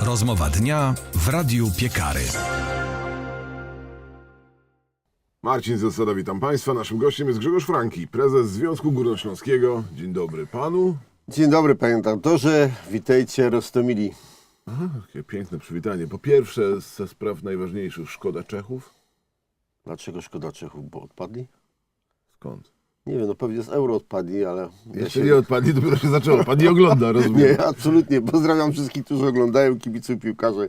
Rozmowa dnia w Radiu Piekary. Marcin Zasada, witam Państwa. Naszym gościem jest Grzegorz Franki, prezes Związku Górnośląskiego. Dzień dobry Panu. Dzień dobry panie doktorze, witajcie Rostomili. Aha, jakie piękne przywitanie. Po pierwsze, ze spraw najważniejszych, szkoda Czechów. Dlaczego szkoda Czechów, bo odpadli? Skąd? Nie wiem, no pewnie z euro odpadli, ale... ja Jeszcze się- nie odpadli, dopiero się zaczęło. Pan nie ogląda, rozumiem. Nie, absolutnie. Pozdrawiam wszystkich, którzy oglądają, kibiców piłkarzy,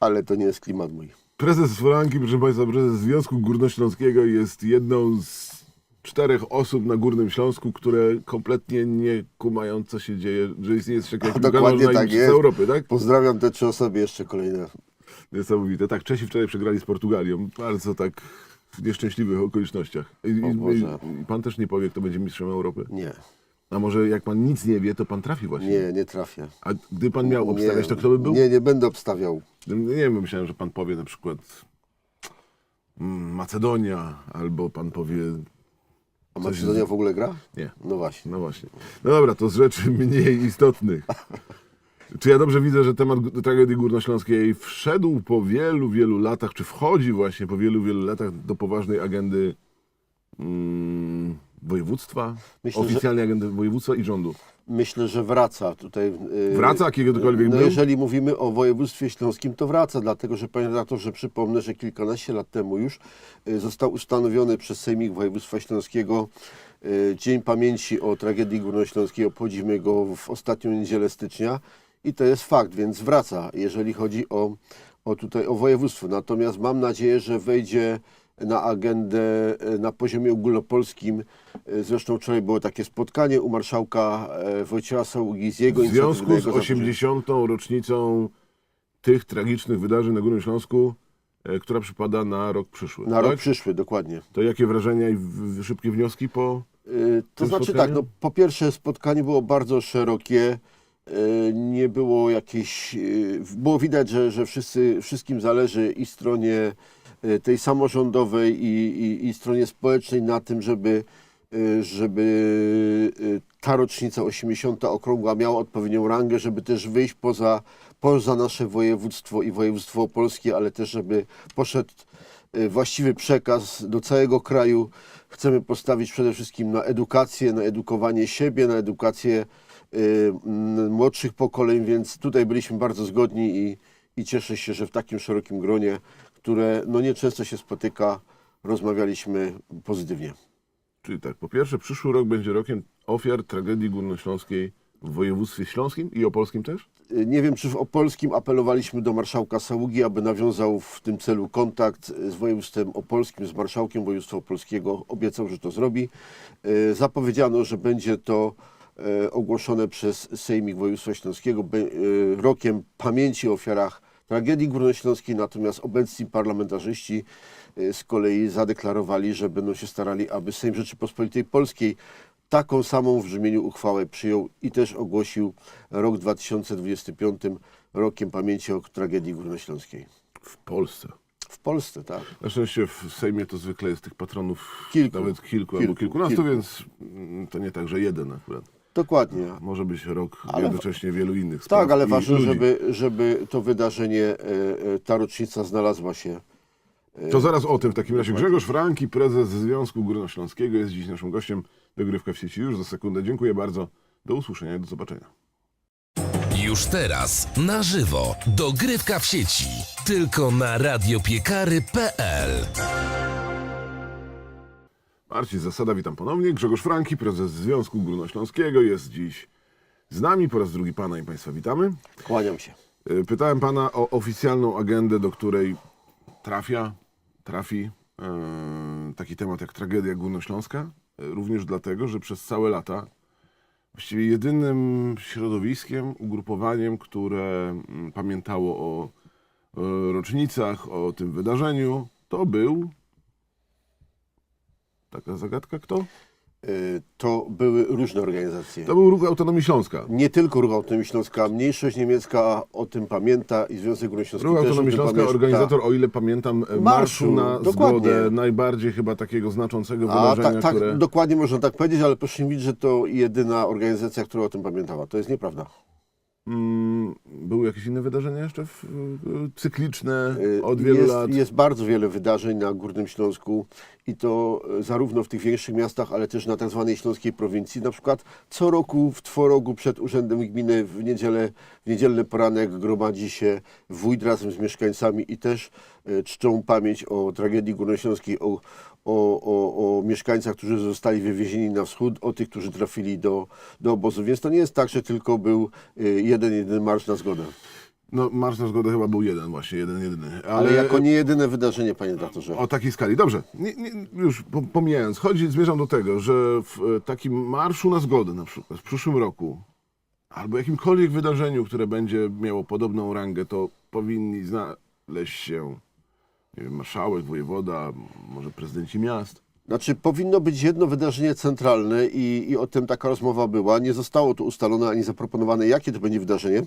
ale to nie jest klimat mój. Prezes Franki, proszę Państwa, prezes Związku Górnośląskiego jest jedną z czterech osób na Górnym Śląsku, które kompletnie nie kumają, co się dzieje, że istnieje jeszcze jakaś Dokładnie tak z jest. Europy, tak? Pozdrawiam te trzy osoby, jeszcze kolejne. Niesamowite. Tak, Czesi wczoraj przegrali z Portugalią. Bardzo tak nieszczęśliwych okolicznościach. I, O Boże. i pan też nie powie, kto będzie mistrzem Europy. Nie, A może jak pan nic nie wie, to pan trafi właśnie. nie, nie trafię. A gdy pan miał obstawiać, nie, to kto by był? Nie, nie będę obstawiał. Nie wiem, myślałem, że pan powie na przykład mm, Macedonia, albo pan powie... A Macedonia w ogóle gra? Nie. No właśnie. No właśnie. No dobra, to z rzeczy mniej istotnych. Czy ja dobrze widzę, że temat tragedii górnośląskiej wszedł po wielu, wielu latach, czy wchodzi właśnie po wielu, wielu latach do poważnej agendy mm, województwa? Myślę, że- oficjalnej agendy województwa i rządu. Myślę, że wraca tutaj. yy, Wraca kiedykolwiek No był? jeżeli mówimy o województwie śląskim, to wraca, dlatego że panie redaktorze, przypomnę, że kilkanaście lat temu już y, został ustanowiony przez Sejmik Województwa Śląskiego y, Dzień Pamięci o tragedii górnośląskiej. Obchodzimy go w ostatnią niedzielę stycznia i to jest fakt, więc wraca, jeżeli chodzi o, o tutaj o województwo. Natomiast mam nadzieję, że wejdzie na agendę e, na poziomie ogólnopolskim. E, Zresztą wczoraj było takie spotkanie u marszałka e, Wojciecha Saługi z jego W związku z inicjatywnego zaproszenia. 80. rocznicą tych tragicznych wydarzeń na Górnym Śląsku, która przypada na rok przyszły. Na rok tak? przyszły, dokładnie. To jakie wrażenia i szybkie wnioski po... Y, To znaczy spotkaniu? tak, no, po pierwsze spotkanie było bardzo szerokie, nie było jakieś, y, było widać, że, że wszyscy, wszystkim zależy i stronie y, tej samorządowej i, i, i stronie społecznej na tym, żeby, żeby ta rocznica 80. okrągła miała odpowiednią rangę, żeby też wyjść poza, poza nasze województwo i województwo opolskie, ale też żeby poszedł właściwy przekaz do całego kraju. Chcemy postawić przede wszystkim na edukację, na edukowanie siebie, na edukację młodszych pokoleń, więc tutaj byliśmy bardzo zgodni i, i cieszę się, że w takim szerokim gronie, które no nieczęsto się spotyka, rozmawialiśmy pozytywnie. Czyli tak, po pierwsze, przyszły rok będzie rokiem ofiar tragedii górnośląskiej w województwie śląskim i opolskim też? Y, Nie wiem, czy w Opolskim apelowaliśmy do marszałka Saługi, aby nawiązał w tym celu kontakt z województwem opolskim, z marszałkiem województwa opolskiego. Obiecał, że to zrobi. Y, Zapowiedziano, że będzie to ogłoszone przez Sejmik Województwa Śląskiego y, rokiem pamięci o ofiarach tragedii górnośląskiej, natomiast obecni parlamentarzyści y, z kolei zadeklarowali, że będą się starali, aby Sejm Rzeczypospolitej Polskiej taką samą w brzmieniu uchwałę przyjął i też ogłosił rok 2025 rokiem pamięci o tragedii górnośląskiej. W Polsce. W Polsce, tak. Na szczęście w Sejmie to zwykle jest tych patronów Kilku. nawet kilku, Kilku, albo kilkunastu, kilku. więc mm, to nie tak, że jeden akurat. Dokładnie. Może być rok Ale- jednocześnie wielu innych spraw. Tak, ale i ważne, ludzi. żeby, żeby to wydarzenie, e, e, ta rocznica znalazła się. To zaraz o tym w takim razie. Grzegorz Franki, prezes Związku Górnośląskiego jest dziś naszym gościem. Dogrywka w sieci już za sekundę. Dziękuję bardzo. Do usłyszenia i do zobaczenia. Już teraz na żywo dogrywka w sieci. Tylko na radiopiekary.pl. Marcin Zasada, witam ponownie. Grzegorz Franki, prezes Związku Górnośląskiego jest dziś z nami. Po raz drugi pana i państwa witamy. Kłaniam się. Y, Pytałem pana o oficjalną agendę, do której trafia, trafi e, taki temat jak tragedia górnośląska. E, Również dlatego, że przez całe lata właściwie jedynym środowiskiem, ugrupowaniem, które mm, pamiętało o rocznicach, o tym wydarzeniu, to był taka zagadka kto? Y, To były różne organizacje. To był Ruch Autonomii Śląska. Nie tylko Ruch Autonomii Śląska, mniejszość niemiecka o tym pamięta i Związek Górnośląski Ruch też o Autonomii Śląska, organizator, o ile pamiętam, marszu, Marszu, na dokładnie. zgodę, najbardziej chyba takiego znaczącego A wydarzenia, tak, tak, które... dokładnie można tak powiedzieć, ale proszę mi że to jedyna organizacja, która o tym pamiętała. To jest nieprawda. Mm, były jakieś inne wydarzenia jeszcze w, y, cykliczne Y, od wielu jest, lat? Jest bardzo wiele wydarzeń na Górnym Śląsku i to e, zarówno w tych większych miastach, ale też na tak zwanej śląskiej prowincji. Na przykład co roku w Tworogu przed Urzędem Gminy w niedzielę, w niedzielny poranek gromadzi się wójt razem z mieszkańcami i też e, czczą pamięć o tragedii górnośląskiej, o, o, o, o mieszkańcach, którzy zostali wywiezieni na wschód, o tych, którzy trafili do, do obozu. Więc to nie jest tak, że tylko był e, jeden, jeden marsz na zgodę. No, Marsz na zgodę chyba był jeden właśnie, jeden, jedyny. Ale, Ale jako nie jedyne wydarzenie, panie doktorze. O takiej skali. Dobrze, nie, nie, już po- pomijając, chodzi, zmierzam do tego, że w e, takim marszu na zgodę na przykład w przyszłym roku, albo jakimkolwiek wydarzeniu, które będzie miało podobną rangę, to powinni znaleźć się, nie wiem, marszałek, wojewoda, może prezydenci miast. Znaczy, powinno być jedno wydarzenie centralne i, i o tym taka rozmowa była. Nie zostało tu ustalone ani zaproponowane, jakie to będzie wydarzenie.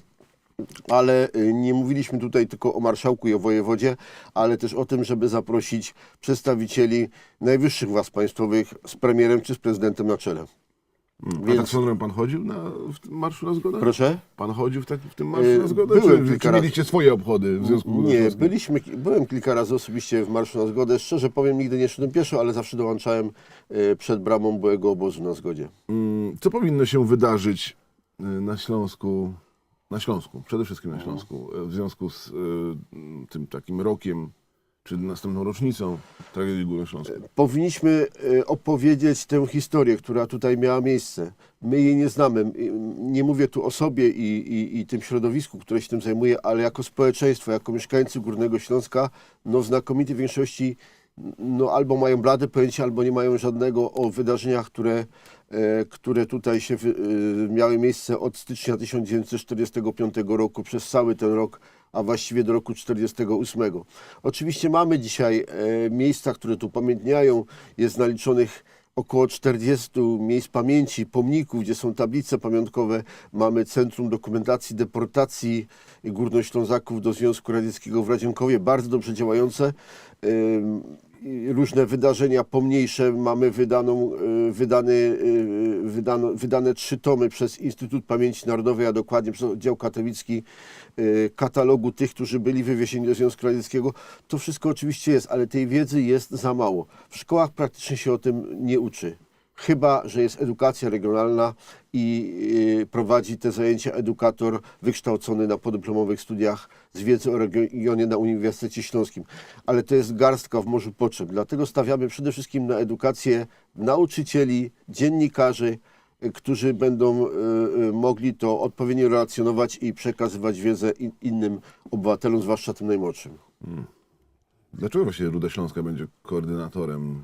Ale y, nie mówiliśmy tutaj tylko o marszałku i o wojewodzie, ale też o tym, żeby zaprosić przedstawicieli najwyższych władz państwowych z premierem czy z prezydentem na czele. A Więc- tak sądem pan chodził na, w tym marszu na zgodę? Proszę? Pan chodził w, tak, w tym marszu Y, na zgodę? byłem czy, kilka czy mieliście swoje obchody w związku z Nie, byliśmy, byłem kilka razy osobiście w Marszu na Zgodę. Szczerze powiem, nigdy nie szedłem pieszo, ale zawsze dołączałem y, przed bramą byłego obozu na Zgodzie. Mm, Co powinno się wydarzyć y, na Śląsku, na Śląsku, przede wszystkim na Śląsku, y, w związku z tym takim rokiem, czy następną rocznicą tragedii Górnośląskiej? Powinniśmy e, opowiedzieć tę historię, która tutaj miała miejsce. My jej nie znamy. Nie mówię tu o sobie i, i, i tym środowisku, które się tym zajmuje, ale jako społeczeństwo, jako mieszkańcy Górnego Śląska, no w znakomitej większości no, albo mają blade pojęcie, albo nie mają żadnego o wydarzeniach, które, e, które tutaj się e, miały miejsce od stycznia 1945 roku przez cały ten rok, a właściwie do roku 1948. Oczywiście mamy dzisiaj e, miejsca, które tu pamiętniają, jest naliczonych około 40 miejsc pamięci, pomników, gdzie są tablice pamiątkowe. Mamy Centrum Dokumentacji Deportacji Górnoślązaków do Związku Radzieckiego w Radzienkowie, bardzo dobrze działające. I Różne wydarzenia pomniejsze. Mamy wydaną, y, wydany, y, wydano, wydane trzy tomy przez Instytut Pamięci Narodowej, a dokładnie przez oddział katowicki y, katalogu tych, którzy byli wywiezieni do Związku Radzieckiego. To wszystko oczywiście jest, ale tej wiedzy jest za mało. W szkołach praktycznie się o tym nie uczy. Chyba, że jest edukacja regionalna i y, prowadzi te zajęcia edukator wykształcony na podyplomowych studiach z wiedzy o regionie na Uniwersytecie Śląskim. Ale to jest garstka w morzu potrzeb. Dlatego stawiamy przede wszystkim na edukację nauczycieli, dziennikarzy, y, którzy będą y, mogli to odpowiednio relacjonować i przekazywać wiedzę in, innym obywatelom, zwłaszcza tym najmłodszym. Dlaczego właśnie Ruda Śląska będzie koordynatorem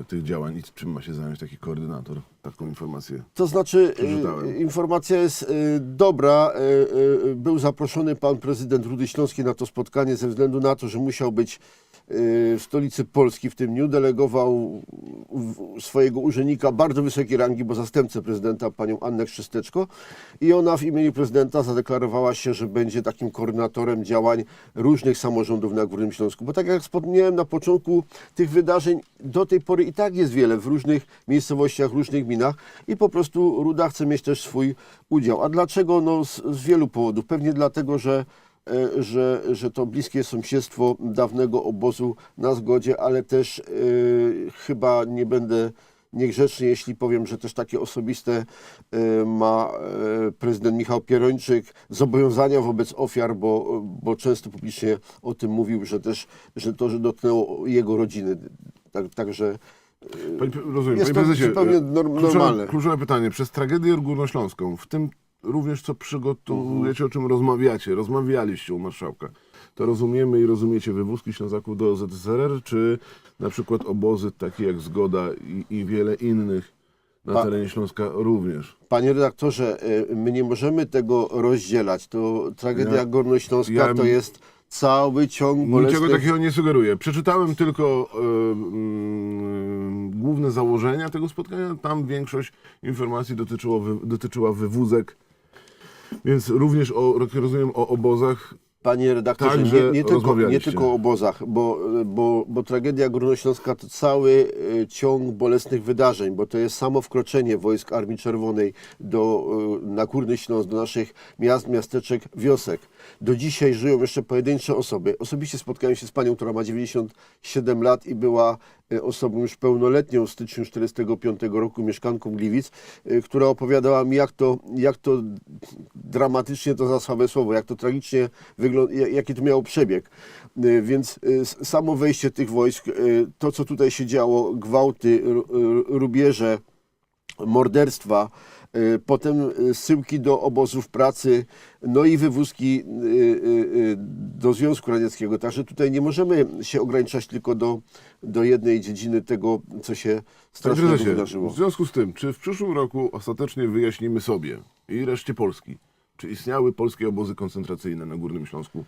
y, tych działań i czym ma się zająć taki koordynator? Taką informację. To znaczy, Przeczytałem. y, informacja jest y, dobra. Y, y, Był zaproszony pan prezydent Rudy Śląskiej na to spotkanie ze względu na to, że musiał być stolicy Polski w tym dniu. Delegował w- swojego urzędnika bardzo wysokiej rangi, bo zastępcę prezydenta, panią Annę Krzysteczko. I ona w imieniu prezydenta zadeklarowała się, że będzie takim koordynatorem działań różnych samorządów na Górnym Śląsku. Bo tak jak wspomniałem na początku tych wydarzeń, do tej pory i tak jest wiele w różnych miejscowościach, różnych gminach i po prostu Ruda chce mieć też swój udział. A dlaczego? No z, z wielu powodów. Pewnie dlatego, że że, że to bliskie sąsiedztwo dawnego obozu na zgodzie, ale też e, chyba nie będę niegrzeczny, jeśli powiem, że też takie osobiste e, ma e, prezydent Michał Pierończyk zobowiązania wobec ofiar, bo, bo często publicznie o tym mówił, że też że to, że dotknęło jego rodziny. Tak, także Panie, rozumiem, Jest panie to prezesie, zupełnie norm- kluczowe, normalne. kluczowe pytanie. Przez tragedię górnośląską, w tym również co przygotowujecie, o czym rozmawiacie, rozmawialiście u marszałka, to rozumiemy i rozumiecie wywózki Ślązaków do ZSRR, czy na przykład obozy takie jak Zgoda i, i wiele innych na Pa- terenie Śląska również? Panie redaktorze, y, my nie możemy tego rozdzielać. To tragedia Ja- Górnośląska ja- to jest cały ciąg Niczego bolesnych... takiego nie sugeruję. Przeczytałem tylko e, mm, główne założenia tego spotkania. Tam większość informacji dotyczyło wy, dotyczyła wywózek. Więc również, o, rozumiem, o obozach Panie redaktorze, nie, nie, tylko, nie tylko o obozach, bo, bo, bo tragedia Górnośląska to cały e, ciąg bolesnych wydarzeń, bo to jest samo wkroczenie wojsk Armii Czerwonej do, e, na Górny Śląsk, do naszych miast, miasteczek, wiosek. Do dzisiaj żyją jeszcze pojedyncze osoby. Osobiście spotkałem się z panią, która ma 97 lat i była e, osobą już pełnoletnią w styczniu 1945 roku, mieszkanką Gliwic, która opowiadała mi, jak to, jak to dramatycznie to za słabe słowo, jak to tragicznie wygląda, jaki to miało przebieg. Y, Więc y, samo wejście tych wojsk, y, to co tutaj się działo, gwałty, ru- rubieże, morderstwa, potem zsyłki do obozów pracy, no i wywózki do Związku Radzieckiego. Także tutaj nie możemy się ograniczać tylko do, do jednej dziedziny tego, co się strasznego prezesie, wydarzyło. w związku z tym, czy w przyszłym roku ostatecznie wyjaśnimy sobie i reszcie Polski, czy istniały polskie obozy koncentracyjne na Górnym Śląsku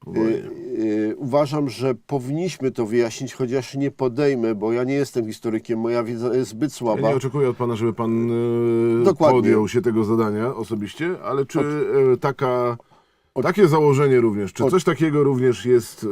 po wojnie? Y, Uważam, że powinniśmy to wyjaśnić, chociaż nie podejmę, bo ja nie jestem historykiem, moja wiedza jest zbyt Ja słaba. nie oczekuję od pana, żeby pan e, Dokładnie. podjął się tego zadania osobiście, ale czy e, taka, takie założenie również, czy coś takiego również jest,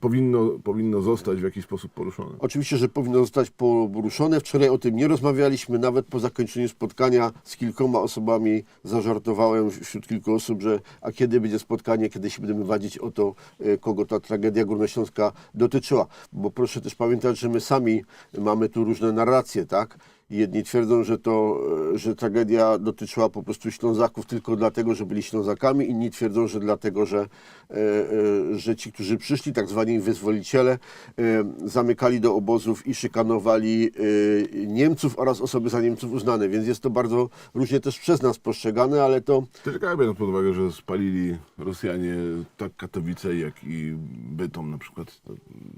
powinno, powinno zostać w jakiś sposób poruszone? Oczywiście, że powinno zostać poruszone. Wczoraj o tym nie rozmawialiśmy, nawet po zakończeniu spotkania z kilkoma osobami zażartowałem wśród kilku osób, że a kiedy będzie spotkanie, kiedy się będziemy wadzić o to, e, kogo ta tragedia górnośląska dotyczyła. Bo proszę też pamiętać, że my sami mamy tu różne narracje, tak? Jedni twierdzą, że to, e, że tragedia dotyczyła po prostu Ślązaków tylko dlatego, że byli Ślązakami, inni twierdzą, że dlatego, że, e, e, że ci, którzy przyszli, tak zwani wyzwoliciele, zamykali do obozów i szykanowali Niemców oraz osoby za Niemców uznane, więc jest to bardzo różnie też przez nas postrzegane, ale to Tylko biorąc pod uwagę, że spalili Rosjanie tak Katowice, jak i Bytom na przykład.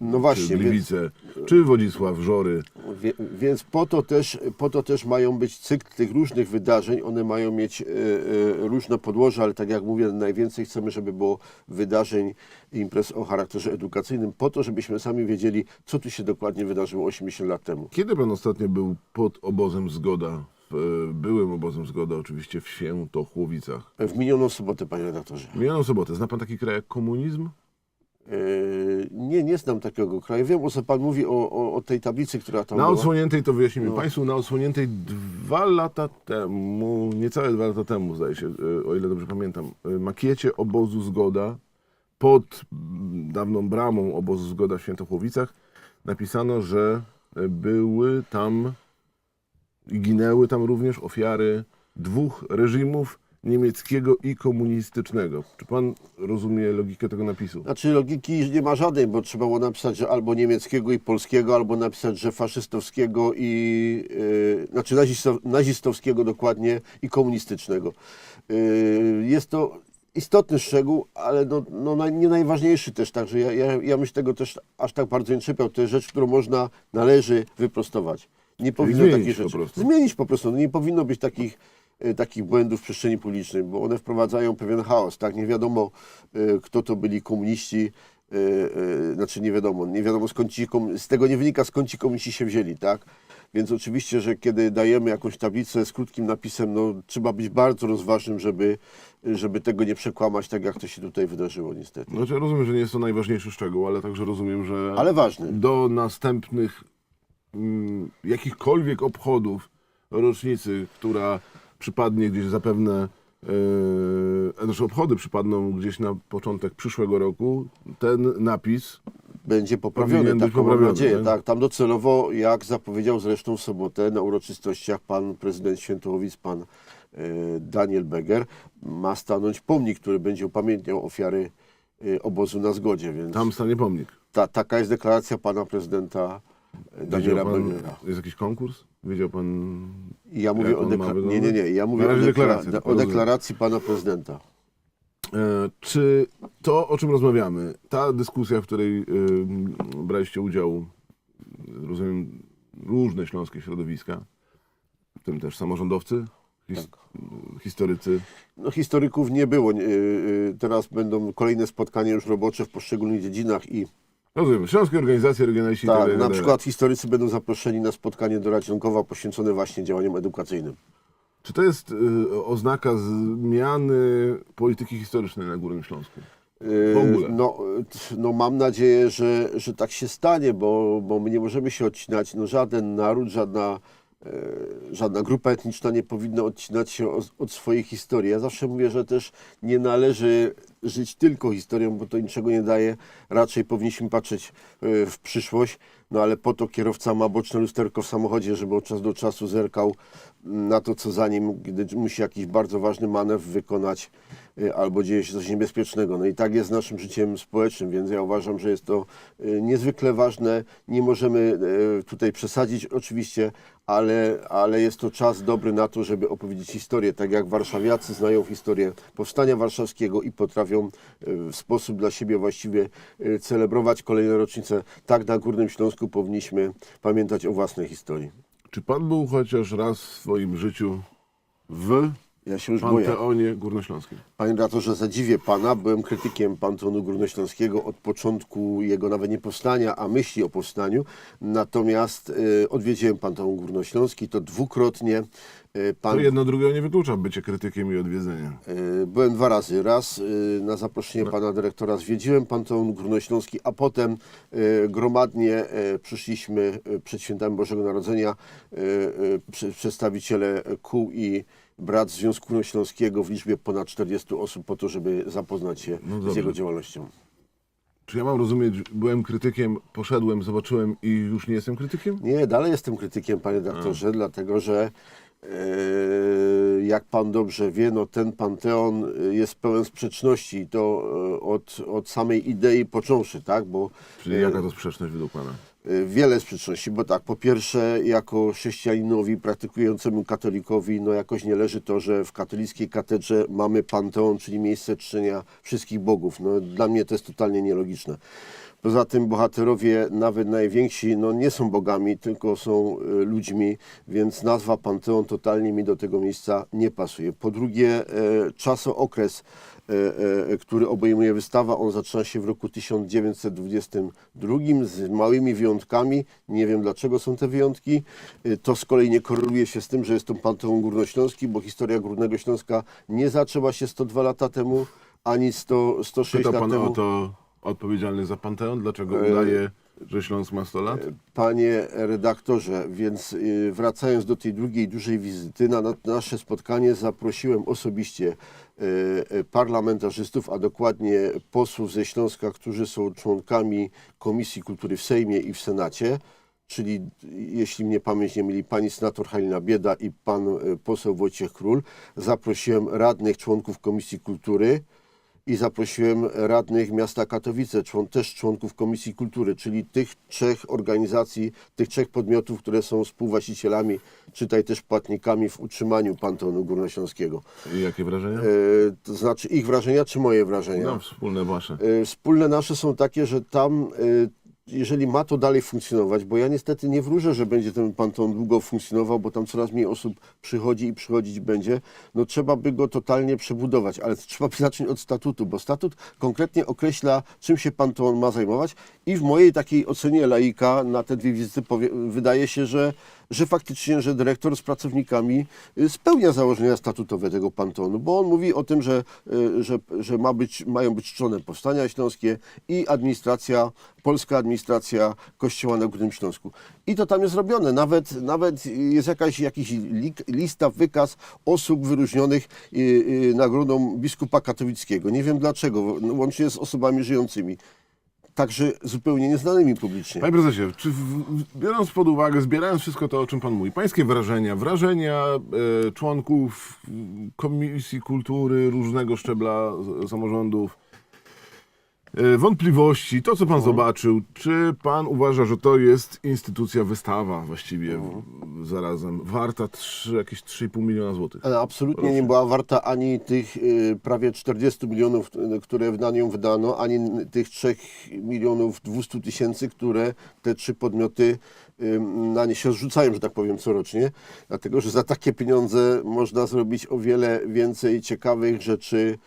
No właśnie, Czy więc- Gliwice, czy Wodzisław, Żory. Wie, więc po to, też, po to też mają być cykl tych różnych wydarzeń. One mają mieć e, e, różne podłoże, ale tak jak mówię, najwięcej chcemy, żeby było wydarzeń, imprez o charakterze edukacyjnym, po to, żebyśmy sami wiedzieli, co tu się dokładnie wydarzyło 80 lat temu. Kiedy pan ostatnio był pod obozem Zgoda? W, e, byłym obozem Zgoda oczywiście w Świętochłowicach. W minioną sobotę, panie redaktorze. Minioną sobotę. Zna pan taki kraj jak komunizm? Nie, nie znam takiego kraju. Wiem, o co pan mówi, o, o, o tej tablicy, która tam Na była. odsłoniętej, to wyjaśnimy No. Państwu, na odsłoniętej dwa lata temu, niecałe dwa lata temu, zdaje się, e, o ile dobrze pamiętam, e, makiecie obozu Zgoda pod mm, dawną bramą obozu Zgoda w Świętochłowicach napisano, że były tam i ginęły tam również ofiary dwóch reżimów, niemieckiego i komunistycznego. Czy pan rozumie logikę tego napisu? Znaczy logiki nie ma żadnej, bo trzeba było napisać, że albo niemieckiego i polskiego, albo napisać, że faszystowskiego i yy, znaczy nazisto, nazistowskiego dokładnie i komunistycznego. Yy, jest to istotny szczegół, ale no, no nie najważniejszy też, także ja, ja, ja myślę tego też aż tak bardzo nie czepiał. To jest rzecz, którą można, należy wyprostować. Nie powinno zmienić takich po rzeczy. prostu. Zmienić po prostu. No nie powinno być takich, takich błędów w przestrzeni publicznej, bo one wprowadzają pewien chaos. Tak? Nie wiadomo, e, kto to byli komuniści. e, Znaczy nie wiadomo, nie wiadomo skąd ci, z tego nie wynika skąd ci komuniści się wzięli, tak? Więc oczywiście, że kiedy dajemy jakąś tablicę z krótkim napisem, no trzeba być bardzo rozważnym, żeby, żeby tego nie przekłamać, tak jak to się tutaj wydarzyło niestety. Znaczy, ja rozumiem, że nie jest to najważniejszy szczegół, ale także rozumiem, że Ale ważny. do następnych mm, jakichkolwiek obchodów rocznicy, która przypadnie gdzieś zapewne, znaczy obchody przypadną gdzieś na początek przyszłego roku, ten napis będzie poprawiony, taką mam poprawiony, nadzieję. tak? Tak, tam docelowo, jak zapowiedział zresztą w sobotę na uroczystościach pan prezydent Świętochowic, pan e, Daniel Beger, ma stanąć pomnik, który będzie upamiętniał ofiary e, obozu na zgodzie, więc tam stanie pomnik. ta, taka jest deklaracja pana prezydenta Daniela pan, jest jakiś konkurs? Wiedział pan... Ja mówię o deklaracji. Nie, nie, nie. Ja mówię o, deklara- o deklaracji pana prezydenta. E, czy to, o czym rozmawiamy, ta dyskusja, w której e, braliście udział, rozumiem, różne śląskie środowiska, w tym też samorządowcy, his, Tak. historycy, No, historyków nie było. y, y, Teraz będą kolejne spotkania już robocze w poszczególnych dziedzinach i rozumiem, śląskie organizacje, regionaliści i Tak, na przykład historycy będą zaproszeni na spotkanie do poświęcone właśnie działaniom edukacyjnym. Czy to jest e, oznaka zmiany polityki historycznej na Górnym Śląsku? W ogóle. No, no mam nadzieję, że, że tak się stanie, bo, bo my nie możemy się odcinać. No, żaden naród, żadna, żadna grupa etniczna nie powinna odcinać się od, od swojej historii. Ja zawsze mówię, że też nie należy żyć tylko historią, bo to niczego nie daje. Raczej powinniśmy patrzeć e, w przyszłość. No ale po to kierowca ma boczne lusterko w samochodzie, żeby od czasu do czasu zerkał na to, co za nim, gdy musi jakiś bardzo ważny manewr wykonać y, albo dzieje się coś niebezpiecznego. No i tak jest z naszym życiem społecznym, więc ja uważam, że jest to y, niezwykle ważne. Nie możemy y, tutaj przesadzić oczywiście, ale, ale jest to czas dobry na to, żeby opowiedzieć historię, tak jak warszawiacy znają historię Powstania Warszawskiego i potrafią w sposób dla siebie właściwie celebrować kolejne rocznice. Tak na Górnym Śląsku powinniśmy pamiętać o własnej historii. Czy pan był chociaż raz w swoim życiu w Ja się już boję. Panteonie Górnośląskim? Panie redaktorze, zadziwię pana. Byłem krytykiem Panteonu Górnośląskiego od początku jego nawet nie powstania, a myśli o powstaniu. Natomiast y, odwiedziłem Panteon Górnośląski, to dwukrotnie. Y, pan, To jedno drugiego nie wyklucza bycie krytykiem i odwiedzeniem. y, byłem dwa razy. Raz y, na zaproszenie pana dyrektora zwiedziłem Panteon Górnośląski, a potem gromadnie przyszliśmy przed świętami Bożego Narodzenia przedstawiciele kół i brat Związku Górnośląskiego w liczbie ponad 40 osób po to, żeby zapoznać się No z jego działalnością. Czy ja mam rozumieć, byłem krytykiem, poszedłem, zobaczyłem i już nie jestem krytykiem? Nie, dalej jestem krytykiem, panie doktorze, dlatego że jak pan dobrze wie, no ten panteon e, jest pełen sprzeczności i to e, od, od samej idei począwszy, tak? Bo Czyli jaka to sprzeczność według pana? wiele sprzeczności, bo tak, po pierwsze, jako chrześcijaninowi, praktykującemu katolikowi, no jakoś nie leży to, że w katolickiej katedrze mamy panteon, czyli miejsce czczenia wszystkich bogów. No, dla mnie to jest totalnie nielogiczne. Poza tym bohaterowie, nawet najwięksi, no nie są bogami, tylko są e, ludźmi, więc nazwa Panteon totalnie mi do tego miejsca nie pasuje. Po drugie, e, czasookres, e, który obejmuje wystawa, on zaczyna się w roku 1922 z małymi wyjątkami. Nie wiem dlaczego są te wyjątki. To z kolei nie koreluje się z tym, że jest to Panteon Górnośląski, bo historia Górnego Śląska nie zaczęła się 102 lata temu, ani 100, 106 Pyta lat pan temu. o to odpowiedzialny za Panteon? Dlaczego E, udaje, że Śląsk ma 100 lat? Panie redaktorze, więc y, wracając do tej drugiej dużej wizyty, na na nasze spotkanie zaprosiłem osobiście parlamentarzystów, a dokładnie posłów ze Śląska, którzy są członkami Komisji Kultury w Sejmie i w Senacie, czyli jeśli mnie pamięć nie myli, pani senator Halina Bieda i pan poseł Wojciech Król. Zaprosiłem radnych członków Komisji Kultury, i zaprosiłem radnych miasta Katowice, człon, też członków Komisji Kultury, czyli tych trzech organizacji, tych trzech podmiotów, które są współwłaścicielami, czytaj też płatnikami w utrzymaniu Panteonu Górnośląskiego. I jakie wrażenia? E, to znaczy ich wrażenia, czy moje wrażenia? No, wspólne wasze. E, Wspólne nasze są takie, że tam, e, jeżeli ma to dalej funkcjonować, bo ja niestety nie wróżę, że będzie ten panteon długo funkcjonował, bo tam coraz mniej osób przychodzi i przychodzić będzie, no trzeba by go totalnie przebudować, ale trzeba by zacząć od statutu, bo statut konkretnie określa, czym się panteon ma zajmować. I w mojej takiej ocenie laika na te dwie wizyty powie, wydaje się, że że faktycznie, że dyrektor z pracownikami y, spełnia założenia statutowe tego panteonu, bo on mówi o tym, że, y, że, że ma być, mają być czczone powstania śląskie i administracja, polska administracja kościoła na Górnym Śląsku. I to tam jest robione. Nawet, nawet jest jakaś jakiś lista, wykaz osób wyróżnionych y, nagrodą biskupa katowickiego. Nie wiem dlaczego, łącznie z osobami żyjącymi. Także zupełnie nieznanymi publicznie. Panie prezesie, czy w, biorąc pod uwagę, zbierając wszystko to, o czym pan mówi, pańskie wrażenia, wrażenia e, członków m, Komisji Kultury różnego szczebla samorządów, wątpliwości, to co pan zobaczył, czy pan uważa, że to jest instytucja, wystawa właściwie w, zarazem, warta trzy, jakieś 3,5 miliona złotych? Ale absolutnie nie była warta ani tych y, prawie 40 milionów, y, które na nią wydano, ani n- tych 3 milionów 200 tysięcy, które te trzy podmioty y, na nie się zrzucają, że tak powiem, corocznie. Dlatego, że za takie pieniądze można zrobić o wiele więcej ciekawych rzeczy,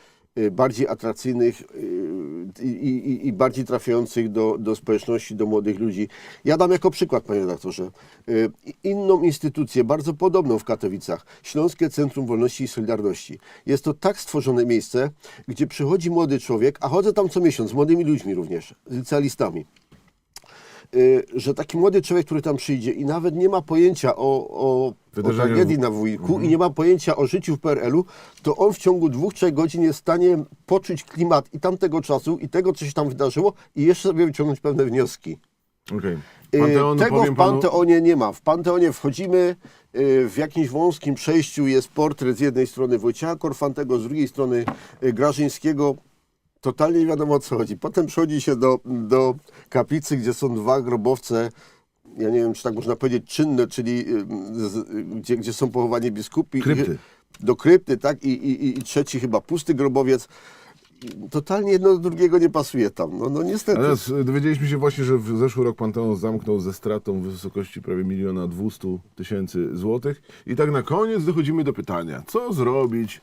bardziej atrakcyjnych y, i, i, i bardziej trafiających do, do społeczności, do młodych ludzi. Ja dam jako przykład, panie redaktorze, y, inną instytucję, bardzo podobną w Katowicach, Śląskie Centrum Wolności i Solidarności. Jest to tak stworzone miejsce, gdzie przychodzi młody człowiek, a chodzę tam co miesiąc z młodymi ludźmi również, z licealistami y, że taki młody człowiek, który tam przyjdzie i nawet nie ma pojęcia o, o, o tragedii na wujku i nie ma pojęcia o życiu w PRL-u, to on w ciągu dwóch, trzech godzin jest w stanie poczuć klimat i tamtego czasu, i tego, co się tam wydarzyło, i jeszcze sobie wyciągnąć pewne wnioski. Y, Panteon, Tego w panu, Panteonie nie ma. W Panteonie wchodzimy, y, w jakimś wąskim przejściu jest portret z jednej strony Wojciecha Korfantego, z drugiej strony y, Grażyńskiego. Totalnie nie wiadomo o co chodzi. Potem przechodzi się do, do kaplicy, gdzie są dwa grobowce, ja nie wiem, czy tak można powiedzieć, czynne, czyli y, z, y, gdzie, gdzie są pochowani biskupi. Krypty. Do krypty, tak? I, i, i- trzeci chyba pusty grobowiec. Totalnie jedno do drugiego nie pasuje tam. No, no niestety. Teraz e, dowiedzieliśmy się właśnie, że w zeszły rok Panteon zamknął ze stratą w wysokości prawie miliona dwustu tysięcy złotych. I tak na koniec dochodzimy do pytania, co zrobić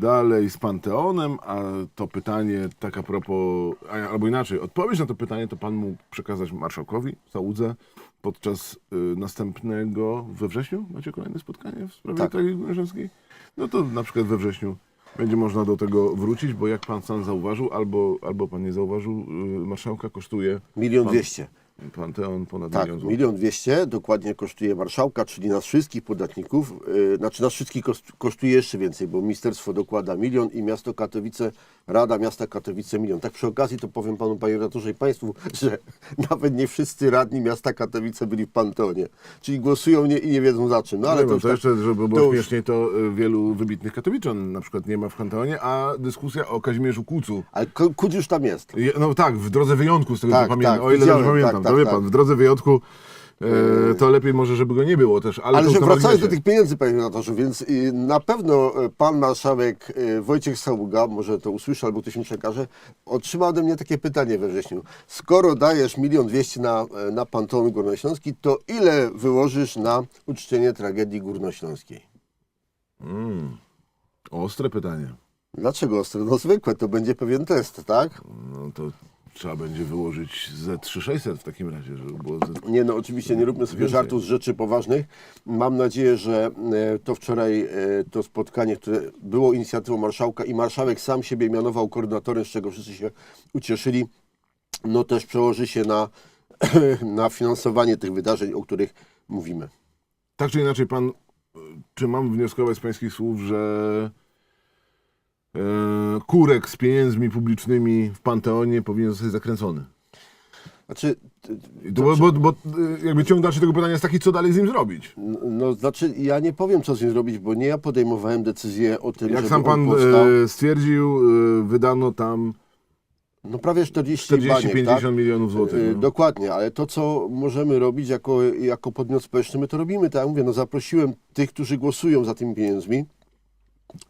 dalej z Panteonem, a to pytanie tak a propos, albo inaczej, odpowiedź na to pytanie to pan mógł przekazać marszałkowi, załudze, podczas y, następnego, we wrześniu macie kolejne spotkanie w sprawie Tak. tragedii górnośląskiej? No to na przykład we wrześniu będzie można do tego wrócić, bo jak pan sam zauważył, albo, albo pan nie zauważył, y, marszałka kosztuje Milion dwieście. Panteon ponad Tak, milion złotych. milion dwieście dokładnie kosztuje marszałka, czyli nas wszystkich podatników. Yy, znaczy nas wszystkich koszt- kosztuje jeszcze więcej, bo ministerstwo dokłada milion i miasto Katowice, Rada Miasta Katowice milion. Tak przy okazji to powiem panu, panie redaktorze i państwu, że nawet nie wszyscy radni miasta Katowice byli w Panteonie. Czyli głosują nie, i nie wiedzą za czym. No ale Ale to, to tak- jeszcze, żeby to było już- śmieszniej, to y, wielu wybitnych katowiczan na przykład nie ma w Panteonie, a dyskusja o Kazimierzu Kucu. Ale Ku- Kudz już tam jest. Je- No tak, w drodze wyjątku, z tego Tak, co pamiętam, tak, o ile dobrze pamiętam, tak, to wie tak, pan, tak. w drodze wyjątku e, to lepiej może, żeby go nie było też, ale, Ale to że wracając do tych pieniędzy, panie redaktorze, więc y, na pewno y, pan marszałek y, Wojciech Saługa, może to usłyszy albo ktoś mi przekaże, otrzyma ode mnie takie pytanie we wrześniu. Skoro dajesz milion dwieście na, y, na Panteon Górnośląski, to ile wyłożysz na uczczenie tragedii górnośląskiej? Mm, ostre pytanie. Dlaczego ostre? No zwykłe, to będzie pewien test, tak? No to trzeba będzie wyłożyć ze 3600 w takim razie, żeby było... Ze... Nie, no oczywiście nie róbmy sobie Więcej. żartów z rzeczy poważnych. Mam nadzieję, że e, to wczoraj e, to spotkanie, które było inicjatywą marszałka i marszałek sam siebie mianował koordynatorem, z czego wszyscy się ucieszyli, no też przełoży się na, na finansowanie tych wydarzeń, o których mówimy. Tak czy inaczej, pan, e, czy mam wnioskować z pańskich słów, że kurek z pieniędzmi publicznymi w Panteonie powinien zostać zakręcony? Znaczy, to, bo, bo, bo e, jakby ciąg dalszy tego pytania jest taki, co dalej z nim zrobić? no, znaczy, ja nie powiem, co z nim zrobić, bo nie ja podejmowałem decyzję o tym, Jak sam pan e, stwierdził, e, wydano tam No prawie 40, 40-50 baniek, tak? milionów złotych. No. Dokładnie, ale to, co możemy robić jako, jako podmiot społeczny, my to robimy. Tak jak mówię, no zaprosiłem tych, którzy głosują za tymi pieniędzmi.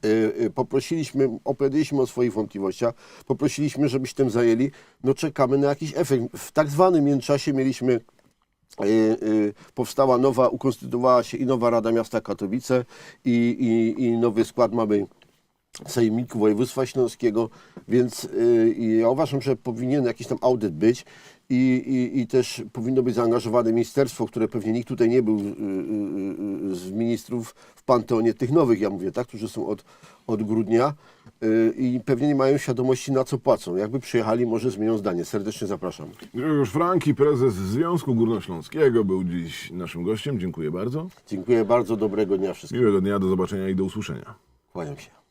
Y, y, Poprosiliśmy, opowiedzieliśmy o swoich wątpliwościach, poprosiliśmy, żeby się tym zajęli. No czekamy na jakiś efekt. W tak zwanym międzyczasie mieliśmy y, powstała nowa, ukonstytuowała się i nowa Rada Miasta Katowice i, i, i nowy skład mamy Sejmiku Województwa Śląskiego, więc y, i ja uważam, że powinien jakiś tam audyt być i, i, i też powinno być zaangażowane ministerstwo, które pewnie nikt tutaj nie był y, y, y, z ministrów w panteonie tych nowych, ja mówię, tak, którzy są od, od grudnia y, i pewnie nie mają świadomości na co płacą. Jakby przyjechali, może zmienią zdanie. Serdecznie zapraszam. Grzegorz Franki, prezes Związku Górnośląskiego, był dziś naszym gościem. Dziękuję bardzo. Dziękuję bardzo, dobrego dnia wszystkim. Miłego dnia, do zobaczenia i do usłyszenia. Kłaniam się.